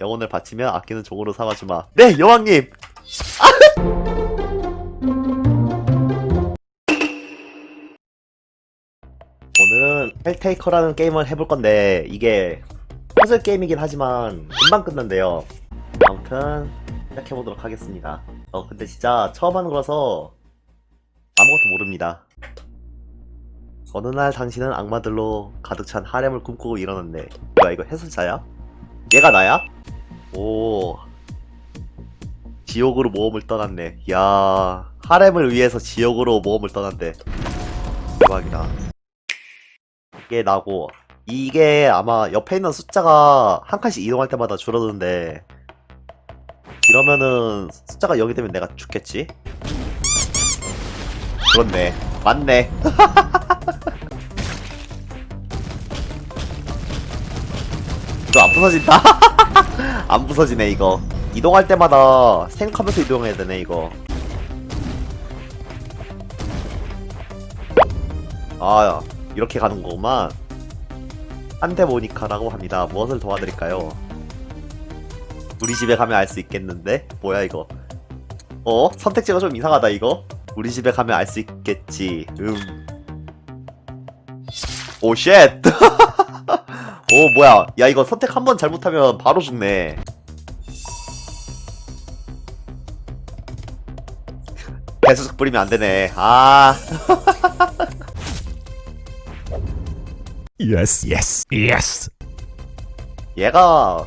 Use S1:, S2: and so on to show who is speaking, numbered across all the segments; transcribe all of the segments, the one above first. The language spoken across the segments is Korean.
S1: 영혼을 바치면 아끼는 종으로 삼아주마. 네, 여왕님! 오늘은 헬테이커라는 게임을 해볼 건데, 이게 퍼즐 게임이긴 하지만, 금방 끝난대요. 아무튼, 시작해보도록 하겠습니다. 어, 근데 진짜 처음 하는 거라서, 아무것도 모릅니다. 어느 날 당신은 악마들로 가득 찬 하렘을 꿈꾸고 일어났네. 뭐야, 이거 해설자야? 얘가 나야? 오. 지옥으로 모험을 떠났네. 야 하렘을 위해서 지옥으로 모험을 떠난대. 대박이다. 이게 나고, 이게 아마 옆에 있는 숫자가 한 칸씩 이동할 때마다 줄어드는데, 이러면은 숫자가 0이 되면 내가 죽겠지? 그렇네. 맞네. 이거 안 부서진다? 안 부서지네 이거. 이동할 때마다 생각하면서 이동해야 되네 이거. 아 이렇게 가는 거구만. 한대모니카라고 합니다. 무엇을 도와드릴까요? 우리 집에 가면 알 수 있겠는데? 뭐야 이거? 어? 선택지가 좀 이상하다 이거? 우리 집에 가면 알 수 있겠지. 음. 오쉣 오 뭐야. 야 이거 선택 한 번 잘못하면 바로 죽네. 배수적 뿌리면 안 되네. 아.
S2: Yes, yes, yes.
S1: 얘가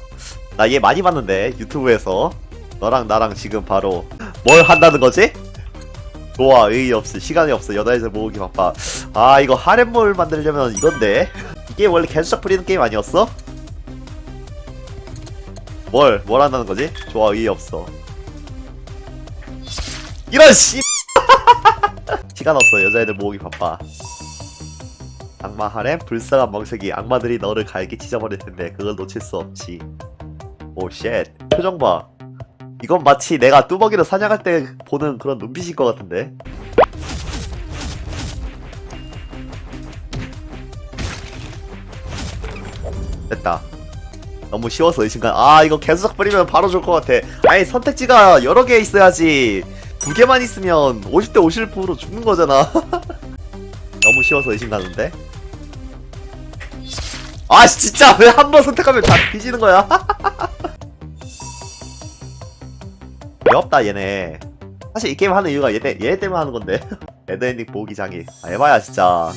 S1: 나 얘 많이 봤는데 유튜브에서. 너랑 나랑 지금 바로 뭘 한다는 거지? 좋아 의의 없어 시간이 없어. 여자애들 모으기 바빠. 아 이거 하렘몰 만들려면 이건데 이게 원래 개수작 부리는 게임 아니었어? 뭘, 뭘 한다는 거지? 좋아 의의 없어. 이런 씨! 시간 없어. 여자애들 모으기 바빠. 악마 하렘 불쌍한 멍석이 악마들이 너를 갈게 찢어버릴 텐데 그걸 놓칠 수 없지. 오 쉣. 표정 봐. 이건 마치 내가 뚜벅이를 사냥할 때 보는 그런 눈빛일 것 같은데 됐다. 너무 쉬워서 의심가 아 이거 계속 뿌리면 바로 줄것 같아. 아니 선택지가 여러 개 있어야지. 두 개만 있으면 50대 50%로 죽는 거잖아. 너무 쉬워서 의심 가는데? 아 진짜 왜 한 번 선택하면 다 뒤지는 거야? 왜 없다 얘네. 사실 이 게임 하는 이유가 얘네, 얘네 때문에 하는 건데. 레드엔딩 보기 장애. 아 해봐야 진짜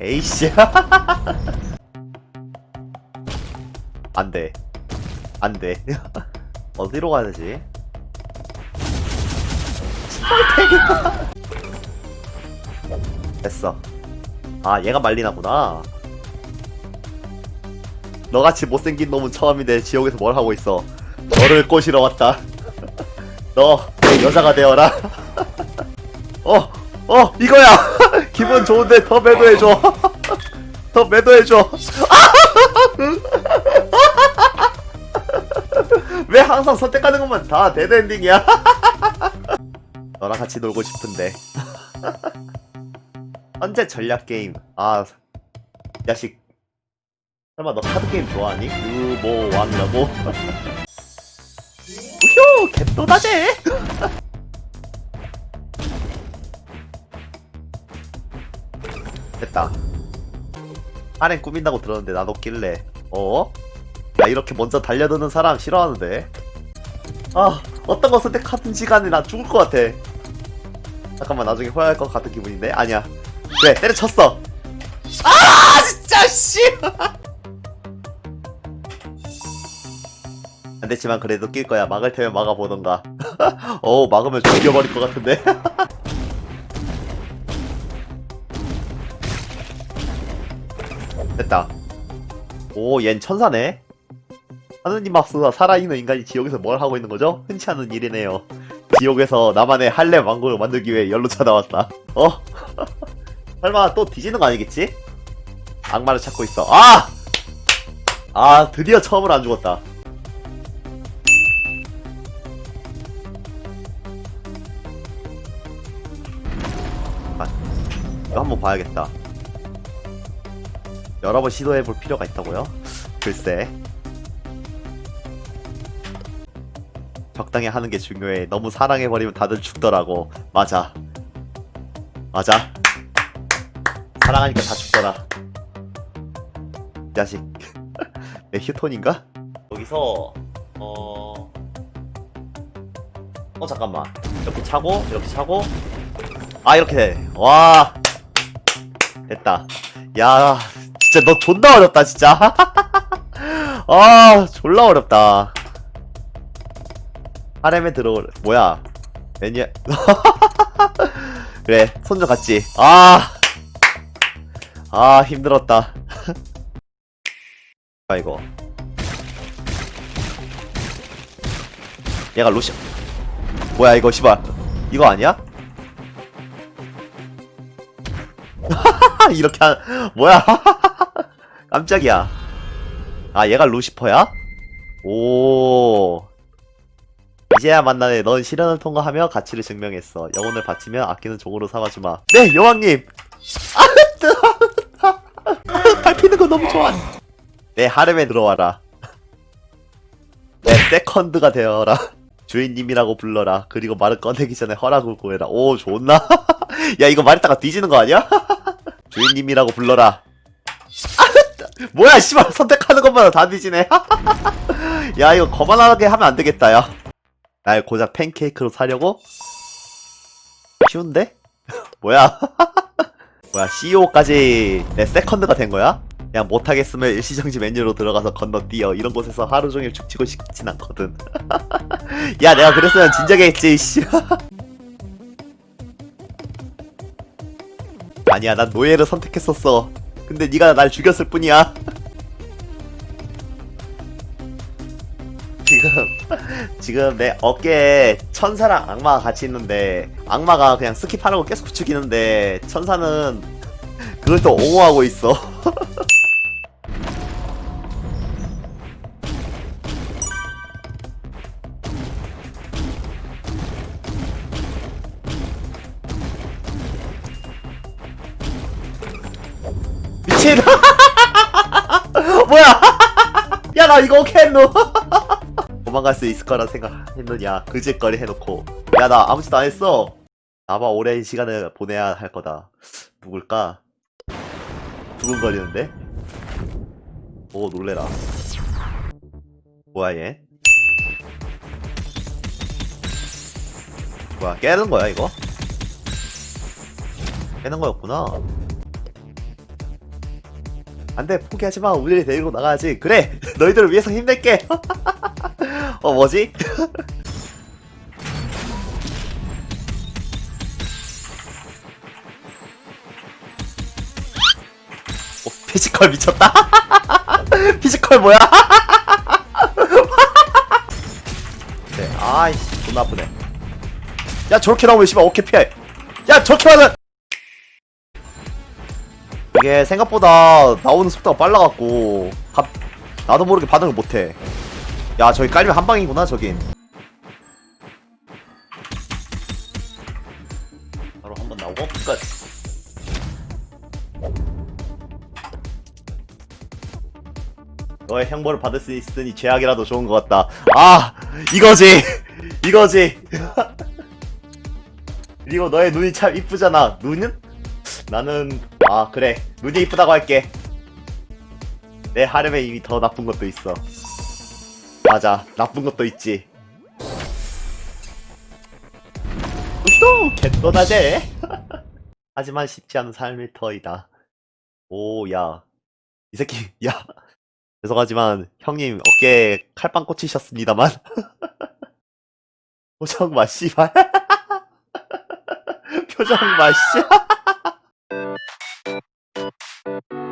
S1: 에이씨. 안 돼. 안 돼. 어디로 가야 되지? 됐어. 아 얘가 말리나구나. 너같이 못생긴 놈은 처음인데 지옥에서 뭘 하고 있어? 너를 꼬시러 왔다. 너내 여자가 되어라. 어, 어, 이거야! 기분 좋은데 더 매도해줘. 더 매도해줘. 왜 항상 선택하는 것만 다 데드 엔딩이야? 너랑 같이 놀고 싶은데. 현재 전략 게임. 아, 야식. 설마 너 카드 게임 좋아하니? 유모 왕이라고? 우효, 개또다제. 됐다. 하렘 꾸민다고 들었는데 나도 낄래. 어? 야 이렇게 먼저 달려드는 사람 싫어하는데. 아 어떤 거 선택하든 시간에 나 죽을 것 같아. 잠깐만 나중에 후회할 것 같은 기분인데 아니야. 그래 때려쳤어. 아 진짜 씨. 안 됐지만 그래도 낄 거야. 막을 테면 막아보던가. 어 막으면 죽여버릴 것 같은데. 됐다. 오, 얜 천사네. 하느님 앞서서 살아있는 인간이 지옥에서 뭘 하고 있는 거죠? 흔치 않은 일이네요. 지옥에서 나만의 할렘 왕국을 만들기 위해 열로 찾아왔다. 어? 설마 또 뒤지는 거 아니겠지? 악마를 찾고 있어. 아! 아, 드디어 처음으로 안 죽었다. 아, 이거 한번 봐야겠다. 여러 번 시도해 볼 필요가 있다고요? 글쎄. 적당히 하는 게 중요해. 너무 사랑해버리면 다들 죽더라고. 맞아. 맞아. 사랑하니까 다 죽더라. 이 자식. 내 휴톤인가? 여기서, 어. 어, 잠깐만. 이렇게 차고, 이렇게 차고. 아, 이렇게 돼. 와. 됐다. 야, 진짜 너 존나 어렵다, 진짜. 아, 졸라 어렵다. 하렘에 들어올, 뭐야. 메뉴. 그래, 손좀 같지. 아. 아, 힘들었다. 아, 이거. 얘가 로시, 뭐야, 이거, 씨발. 이거 아니야? 이렇게 한, 뭐야. 깜짝이야. 아, 얘가 루시퍼야? 오. 이제야 만나네. 넌 시련을 통과하며 가치를 증명했어. 영혼을 바치며 아끼는 종으로 삼아주마. 네, 여왕님! 아, 밟히는 거 너무 좋아. 내 하렘에 들어와라. 내 세컨드가 되어라. 주인님이라고 불러라. 그리고 말을 꺼내기 전에 허락을 구해라. 오, 좋나? 야, 이거 말했다가 뒤지는 거 아니야? 주인님이라고 불러라. 뭐야, 씨발, 선택하는 것마다 다 뒤지네. 야, 이거 거만하게 하면 안 되겠다, 야. 날 고작 팬케이크로 사려고? 쉬운데? 뭐야? 뭐야, CEO까지 내 세컨드가 된 거야? 그냥 못하겠으면 일시정지 메뉴로 들어가서 건너뛰어. 이런 곳에서 하루 종일 죽치고 싶진 않거든. 야, 내가 그랬으면 진작에 했지, 씨. 아니야, 난 노예를 선택했었어. 근데 네가 날 죽였을 뿐이야. 지금 지금 내 어깨에 천사랑 악마가 같이 있는데 악마가 그냥 스킵하라고 계속 죽이는데 천사는 그걸 또 옹호하고 있어. 미친. 뭐야? 야 나 이거 어떻게 했노? 도망갈 수 있을 거라 생각했느냐? 그짓거리 해놓고. 야 나 아무 짓도 안 했어. 아마 오랜 시간을 보내야 할 거다. 누굴까? 두근거리는데? 오 놀래라. 뭐야 얘? 뭐야 깨는 거야 이거? 깨는 거였구나. 안돼 포기하지 마. 우리를 데리고 나가야지. 그래 너희들을 위해서 힘낼게. 어 뭐지? 어, 피지컬 미쳤다? 피지컬 뭐야? 네 아이씨 존나 아프네. 야 저렇게 나오면 씨발 어떻게 피해. 야 저렇게 하면 이게 생각보다 나오는 속도가 빨라갖고 갑- 나도 모르게 반응을 못해. 야 저기 깔면 한 방이구나 저긴. 바로 한번 나오고 끝 너의 행보를 받을 수 있으니 죄악이라도 좋은 것 같다. 아 이거지! 이거지! 그리고 너의 눈이 참 이쁘잖아. 눈은? 나는 아 그래. 눈이 이쁘다고 할게. 내 하렘에 이미 더 나쁜 것도 있어. 맞아. 나쁜 것도 있지. 또 개또다제 하지만 쉽지 않은 삶일 터이다. 오 야. 이 새끼 야. 죄송하지만 형님 어깨에 칼빵 꽂히셨습니다만. 표정 봐 씨발. 표정 봐 씨. Thank you.